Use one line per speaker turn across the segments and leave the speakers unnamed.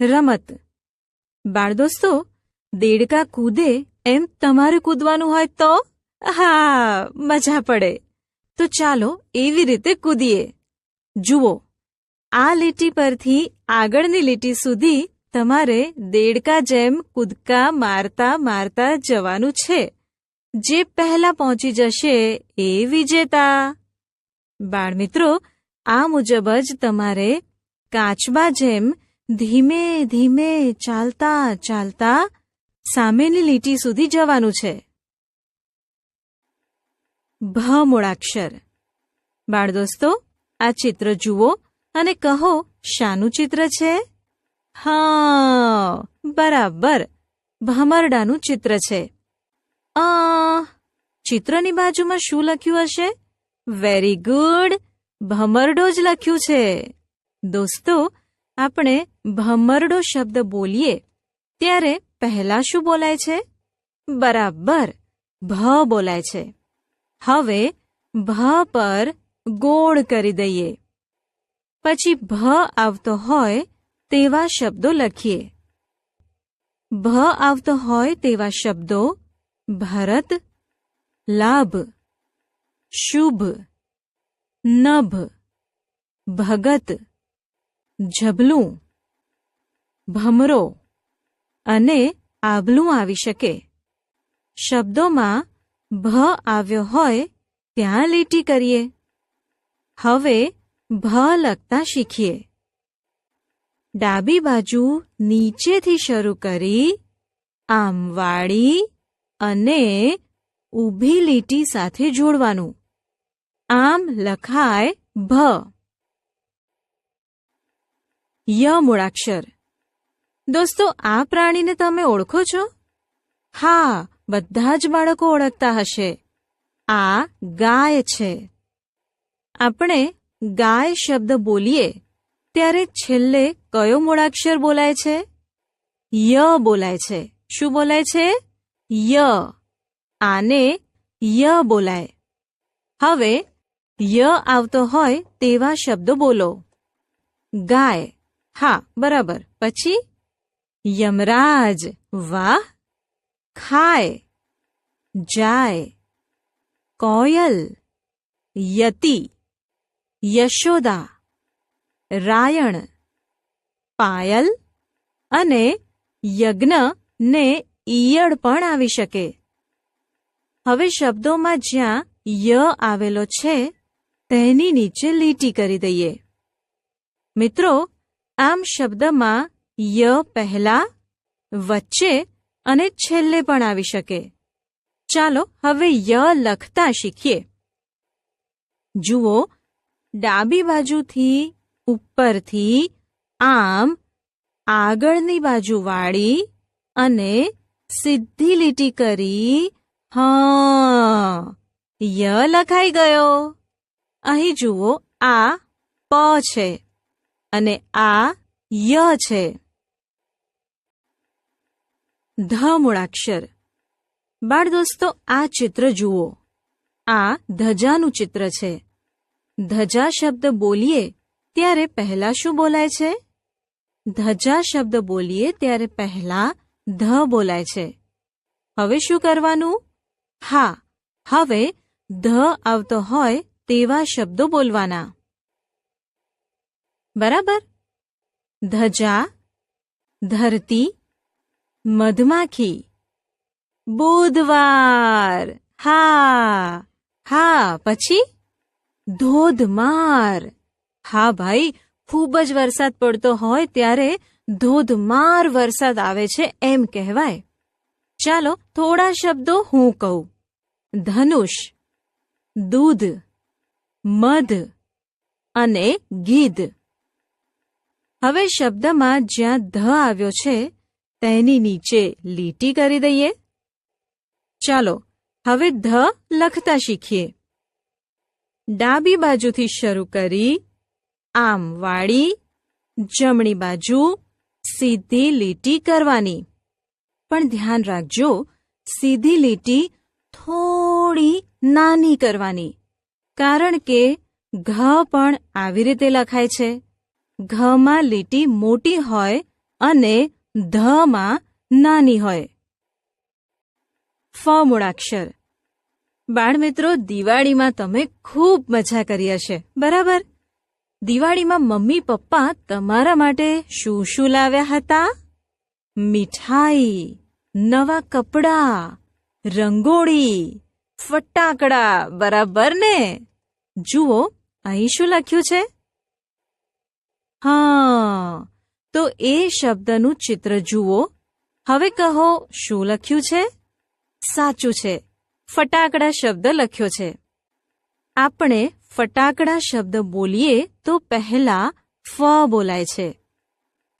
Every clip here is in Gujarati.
રમત.
બાળદોસ્તો દેડકા કૂદે એમ તમારે કૂદવાનું હોય તો? હા, મજા પડે. તો ચાલો એવી રીતે કૂદીએ. જુઓ, આ લીટી પરથી આગળની લીટી સુધી તમારે દેડકા જેમ કૂદકા મારતા મારતા જવાનું છે. જે પહેલા પહોંચી જશે એ વિજેતા. બાળમિત્રો આ મુજબ જ તમારે કાચબા જેમ ધીમે ધીમે, ચાલતા ચાલતા સામેની લીટી સુધી જવાનું છે. ભ મૂળાક્ષર. બાળ દોસ્તો આ ચિત્ર જુઓ અને કહો, શાનું ચિત્ર છે? હા, બરાબર. ભમરડાનું ચિત્ર છે. અ ચિત્રની બાજુમાં શું લખ્યું હશે? Very good. ભમરડો જ લખ્યું છે. દોસ્તો, આપણે ભમરડો શબ્દ બોલીએ, ત્યારે પહેલા શું બોલાય છે? બરાબર, ભ બોલાય છે. હવે ભ પર ગોળ કરી દઈએ. પછી ભ આવતો હોય તેવા શબ્દો લખીએ. ભ આવતો હોય તેવા શબ્દો, ભરત, લાભ, શુભ, નભ, ભગત જબલું ભમરો અને આભલું આવી શકે. શબ્દોમાં ભ આવ્યો હોય ત્યાં લીટી કરીએ. હવે ભ લખતા શીખીએ. ડાબી બાજુ નીચેથી શરૂ કરી આમવાળી અને ઊભી લીટી સાથે જોડવાનું. આમ લખાય ભ. ય મૂળાક્ષર. દોસ્તો, આ પ્રાણીને તમે ઓળખો છો? હા, બધા જ બાળકો ઓળખતા હશે. આ ગાય છે. આપણે ગાય શબ્દ બોલીએ, ત્યારે છેલ્લે કયો મૂળાક્ષર બોલાય છે? ય બોલાય છે. શું બોલાય છે? ય. આને ય બોલાય. હવે, ય આવતો હોય તેવા શબ્દો બોલો. ગાય. હા, બરાબર. પછી? યમરાજ, વાહ, ખાય, જાય, કોયલ, યતિ, યશોદા, રાયણ, પાયલ અને યજ્ઞ ને ઈયળ પણ આવી શકે. હવે શબ્દોમાં જ્યાં ય આવેલો છે, તેની નીચે લીટી કરી દઈએ. મિત્રો, આમ શબ્દમાં ય પહેલા, વચ્ચે અને છેલ્લે પણ આવી શકે. ચાલો હવે ય લખતા શીખીએ. જુઓ, ડાબી બાજુથી ઉપરથી આમ, આગળની બાજુ વાળી અને સીધી લીટી કરી, હ, ય લખાઈ ગયો. અહીં જુઓ, આ પ છે અને આ ય છે. ધ મૂળાક્ષર. બાળ દોસ્તો, આ ચિત્ર જુઓ. આ ધજાનું ચિત્ર છે. ધજા શબ્દ બોલીએ ત્યારે પહેલા શું બોલાય છે? ધજા શબ્દ બોલીએ ત્યારે પહેલા ધ બોલાય છે. હવે શું કરવાનું? હા, હવે ધ આવતો હોય તેવા શબ્દો બોલવાના. બરાબર? ધજા, ધરતી મધમાખી બુધવાર હા હા પછી ધોધમાર હા ભાઈ ખૂબ જ વરસાદ પડતો હોય ત્યારે ધોધમાર વરસાદ આવે છે એમ કહેવાય ચાલો થોડા શબ્દો હું કહું ધનુષ દૂધ મધ અને ગીધ હવે શબ્દમાં જ્યાં ધ આવ્યો છે તેની નીચે લીટી કરી દઈએ. ચાલો, હવે ધ લખતા શીખીએ. ડાબી બાજુથી શરૂ કરી, આમ વાળી, જમણી બાજુ, સીધી લીટી કરવાની. પણ ધ્યાન રાખજો, સીધી લીટી થોડી નાની કરવાની. કારણ કે ઘ પણ આવી રીતે લખાય છે. ઘમાં લીટી મોટી હોય અને ધમાં નાની હોય. ફ મૂળાક્ષર બાળમિત્રો, દિવાળીમાં તમે ખૂબ મજા કરી હશે. બરાબર? દિવાળીમાં મમ્મી, પપ્પા તમારા માટે શું શું લાવ્યા હતા? મીઠાઈ, નવા કપડાં, રંગોળી, ફટાકડા, બરાબર ને? જુઓ, અહીં શું લખ્યું છે? હા તો એ શબ્દનું ચિત્ર જુઓ. હવે કહો, શું લખ્યું છે? સાચું છે. ફટાકડા શબ્દ લખ્યો છે. આપણે ફટાકડા શબ્દ બોલીએ તો પહેલા ફ બોલાય છે.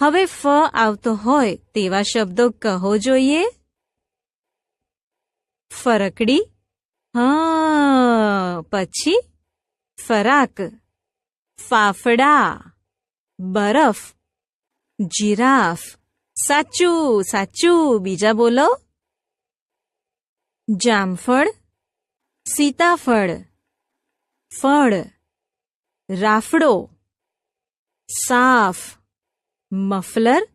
હવે ફ આવતો હોય તેવા શબ્દો કહો જોઈએ. ફરકડી, હા, પછી ફરાક. ફાફડા, બરફ. જીરાફ સાચું સાચું બીજા બોલો જામફળ સીતાફળ ફળ રાફડો સાફ મફલર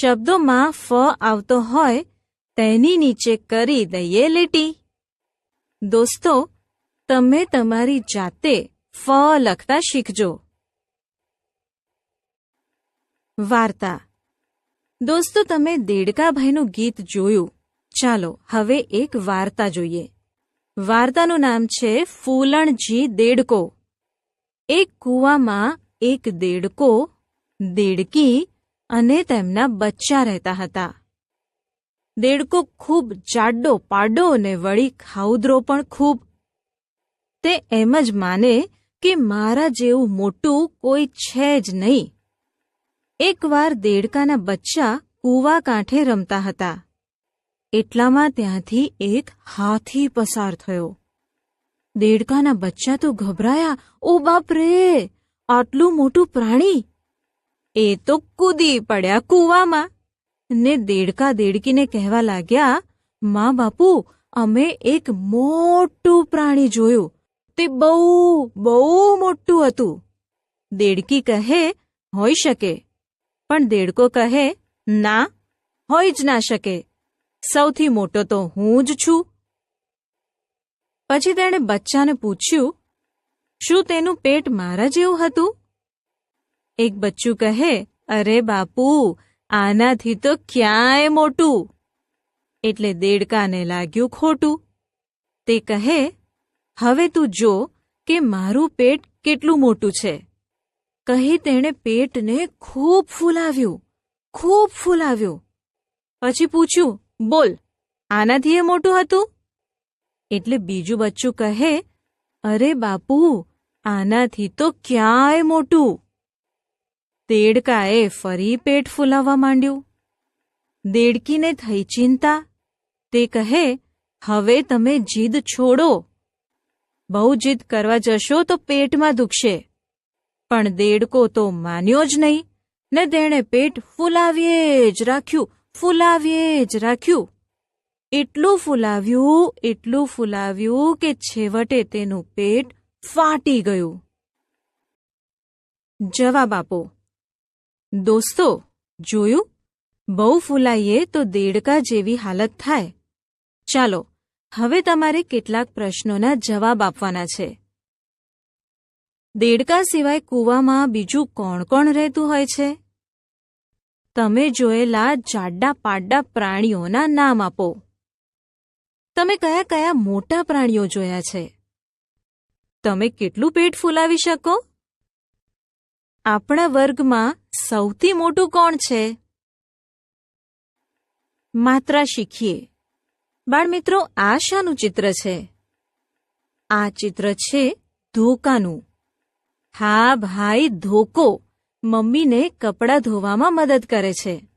શબ્દોમાં ફ આવતો હોય, તેની નીચે કરી દઈએ લીટી. દોસ્તો, તમે તમારી જાતે ફ લખતા શીખજો. વાર્તા. દોસ્તો, તમે દેડકાભાઈનું ગીત જોયું. ચાલો, હવે એક વાર્તા જોઈએ. વાર્તાનું નામ છે ફૂલણજી દેડકો. એક કૂવામાં એક દેડકો, દેડકી અને તેમના બચ્ચા રહેતા હતા. દેડકો ખૂબ જાડો, પાડો અને વળી ખાઉદરો પણ ખૂબ. તે એમ જ માને કે મારા જેવું મોટું કોઈ છે જ નહીં. એકવાર દેડકાના બચ્ચા કૂવા કાંઠે રમતા હતા. એટલામાં ત્યાંથી એક હાથી પસાર થયો. દેડકાના બચ્ચા તો ગભરાયા, ઓ બાપ રે આટલું મોટું પ્રાણી? એ તો કૂદી પડ્યા કૂવામાં. ને દેડકા દેડકીને કહેવા લાગ્યા, મા બાપુ, અમે એક મોટું પ્રાણી જોયું. તે બહુ બહુ મોટું હતું. દેડકી કહે, હોઈ શકે. પણ દેડકો કહે, ના હોઈ જ ના શકે. સૌથી મોટો તો હું જ છું. પછી તેણે બચ્ચાને પૂછ્યું, શું તેનું પેટ મારા જેવું હતું? એક બચ્ચું કહે, અરે બાપુ, આનાથી તો ક્યાંય મોટું. એટલે દેડકાને લાગ્યું ખોટું. તે કહે, હવે તું જો કે મારું પેટ કેટલું મોટું છે. કહી તેણે પેટને ખૂબ ફૂલાવ્યું ખૂબ ફૂલાવ્યું. પછી પૂછ્યું, બોલ, આનાથી એ મોટું હતું? એટલે બીજું બચ્ચું કહે, અરે બાપુ, આનાથી તો ક્યાંય મોટું. દેડકાએ ફરી પેટ ફૂલાવવા માંડ્યું. દેડકીને થઈ ચિંતા. તે કહે, હવે તમે જીદ છોડો. બહુ જીદ કરવા જશો તો પેટમાં દુખશે. પણ દેડકો તો માન્યો જ નહીં. ને તેણે પેટ ફૂલાવીએ જ રાખ્યું, ફૂલાવીએ જ રાખ્યું. એટલું ફૂલાવ્યું એટલું ફૂલાવ્યું કે છેવટે તેનું પેટ ફાટી ગયું. જવાબ આપો. દોસ્તો, જોયું? બહુ ફૂલાઈએ તો દેડકા જેવી હાલત થાય. ચાલો, હવે તમારે કેટલાક પ્રશ્નોના જવાબ આપવાના છે. દેડકા સિવાય કૂવામાં બીજું કોણ કોણ રહેતું હોય છે? તમે જોયેલા જાડા પાડા પ્રાણીઓના નામ આપો. તમે કયા કયા મોટા પ્રાણીઓ જોયા છે? તમે કેટલું પેટ ફૂલાવી શકો? આપણા વર્ગમાં સૌથી મોટું કોણ છે? માત્રા શીખીએ. બાળમિત્રો, આ શાનું ચિત્ર છે. આ ચિત્ર છે ધોકાનું. હા ભાઈ, ધોકો. મમ્મીને કપડાં ધોવામાં મદદ કરે છે.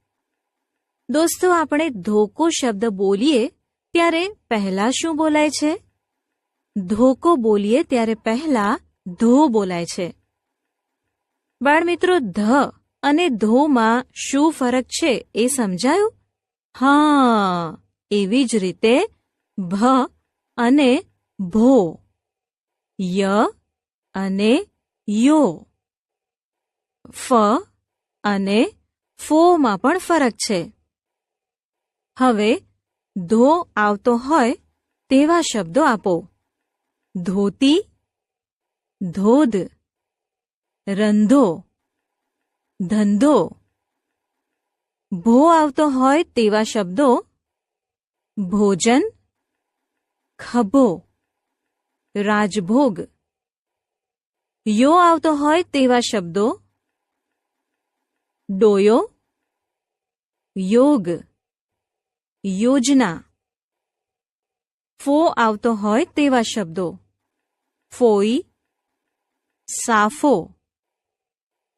દોસ્તો, આપણે ધોકો શબ્દ બોલીએ ત્યારે પહેલા શું બોલાય છે? ધોકો બોલીએ ત્યારે પહેલા ધો બોલાય છે. બાળમિત્રો, ધ અને ધોમાં શું ફરક છે એ સમજાયું? હા, એવી જ રીતે ભ અને ભો. ય અને યો. ફ અને ફોમાં પણ ફરક છે. હવે, ધો આવતો હોય તેવા શબ્દો આપો. ધોતી, ધોધ, રંધો, ધંધો. ભો આવતો હોય તેવા શબ્દો ભોજન, ખભો, રાજભોગ યો આવતો હોય તેવા શબ્દો ડોયો યોગ યોજના ફો આવતો હોય તેવા શબ્દો ફોઈ સાફો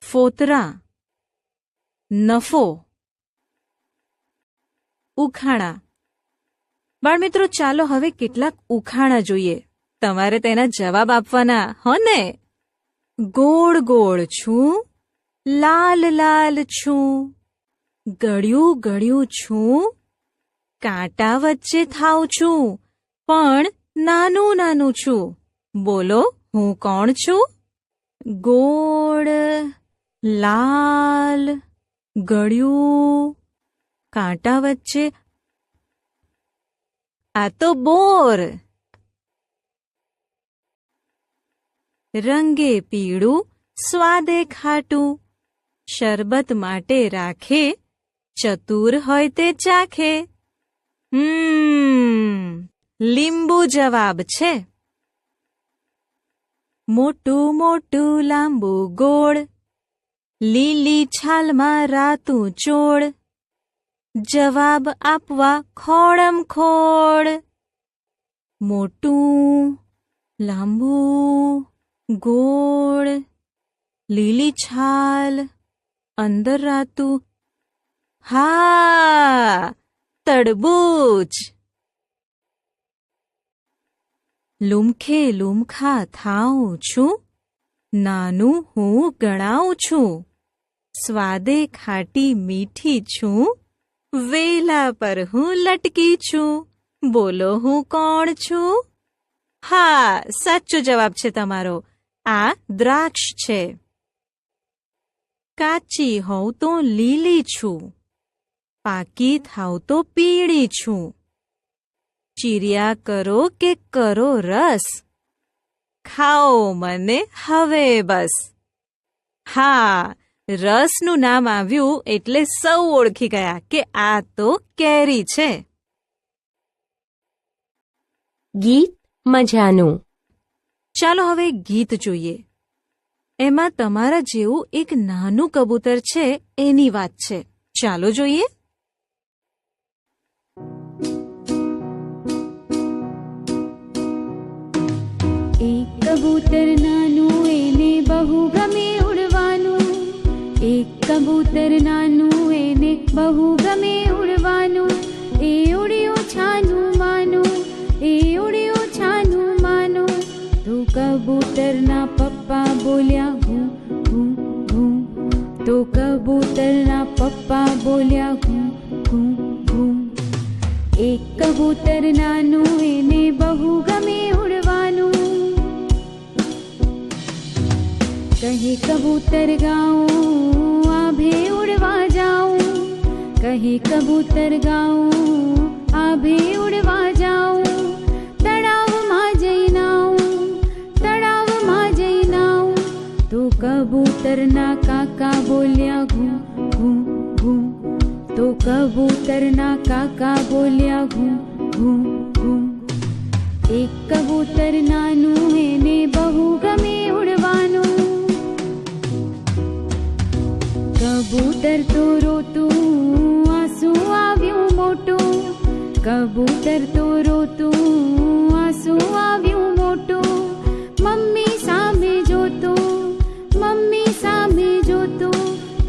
ફોતરા નફો ઉખાણા બાળમિત્રો ચાલો હવે કેટલાક ઉખાણા જોઈએ તમારે તેના જવાબ આપવાના હો ને ગોળ ગોળ છું, લાલ લાલ છું, ગળ્યું ગળ્યું છું, કાંટા વચ્ચે થાવ છું, પણ નાનું નાનું છું. બોલો, હું કોણ છું? ગોળ, લાલ, ગળ્યું, કાંટા વચ્ચે. આ તો બોર! રંગે પીળું, સ્વાદે ખાટું. શરબત માટે રાખે, ચતુર હોય તે ચાખે. હમ, લીંબુ જવાબ છે. મોટું મોટું લાંબુ ગોળ, લીલી છાલમાં રાતું ચોળ. જવાબ આપવા ખોળમ ખોળ. મોટું, લાંબુ. ગોળ, લીલી છાલ અંદર રાતું હા, તડબૂચ. લુમખે લુમખા થાઉં છું, નાનું હું ગણાવું છું, સ્વાદે ખાટી મીઠી છું, વેલા પર હું લટકી છું, બોલો હું કોણ છું? હા, સાચો જવાબ છે તમારો. આ દ્રાક્ષ છે. કાચી હોઉં તો લીલી છું. પાકી થાવ તો પીળી છું. ચીર્યા કરો કે કરો રસ. ખાઓ મને હવે બસ. હા, રસનું નામ આવ્યું એટલે સૌ ઓળખી ગયા કે આ તો કેરી છે.
ગીત મજાનું.
ચાલો હવે ગીત જોઈએ. એમાં તમારા જેવું એક નાનું કબૂતર છે, એની વાત છે. ચાલો જોઈએ.
એક કબૂતર નાનું, એને બહુ ગમે ઉડવાનું. એક કબૂતર નાનું, એને બહુ કબૂતરના પપ્પા બોલ્યા હું હું હું તો કબૂતરના પપ્પા બોલ્યા હું હું હું એક કબૂતર નાનું એને બહુ ગમે ઉડવાનું કહે કબૂતર ગાઉં આભે ઉડવા જાઉં કહે કબૂતર ગાઉં આભે ઉડવા કબૂતરના કાકા બોલ્યા ઘું ઘું ઘું તો કબૂતરના કાકા બોલ્યા ઘું ઘું ઘું એક કબૂતર નાનું એને બહુ ગમે ઉડવાનું કબૂતર તો રોતું આંસુ આવ્યું મોટું કબૂતર તો રોતું આંસુ આવ્યું મોટું મમ્મી જોતું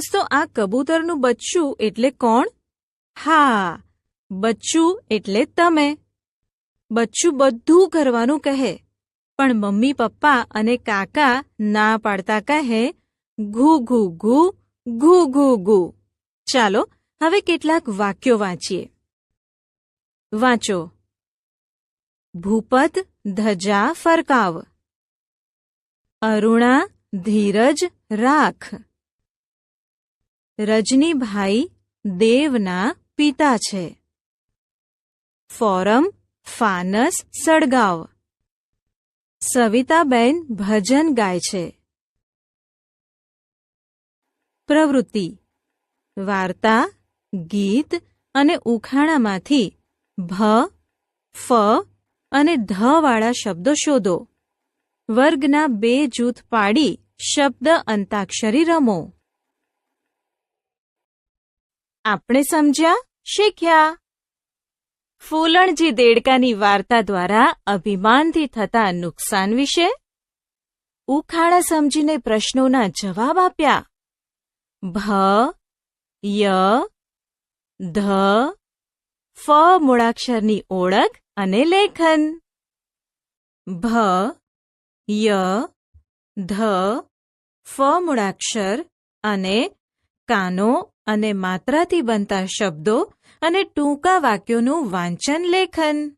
દોસ્તો આ કબૂતરનું બચ્ચું એટલે કોણ? હા, બચ્ચું એટલે તમે. બચ્ચું બધું કરવાનું કહે, પણ મમ્મી, પપ્પા અને કાકા ના પાડતા કહે, ઘુ ઘુ ઘુ ઘુ ઘુ ઘુ. ચાલો, હવે કેટલાક વાક્યો વાંચીએ. વાંચો. ભૂપત, ધજા, ફરકાવ. અરુણા, ધીરજ, રાખ. રજનીભાઈ દેવના પિતા છે. ફોરમ ફાનસ સળગાવ. સવિતાબેન ભજન ગાય છે. પ્રવૃત્તિ. વાર્તા, ગીત અને ઉખાણામાંથી ભ, ફ અને ધ વાળા શબ્દો શોધો. વર્ગના બે જૂથ પાડી શબ્દ અંતાક્ષરી રમો. આપણે સમજ્યા? શીખ્યા? ફૂલણજી દેડકાની વાર્તા દ્વારા અભિમાનથી થતા નુકસાન વિશે ઉખાડા સમજીને પ્રશ્નોના જવાબ આપ્યા. ભ, ય, ધ, ફ મૂળાક્ષરની ઓળખ અને લેખન. ભ, ય, ધ, ફ મૂળાક્ષર અને કાનો અને માત્રાથી બનતા શબ્દો અને ટૂંકા વાક્યોનું વાંચન લેખન.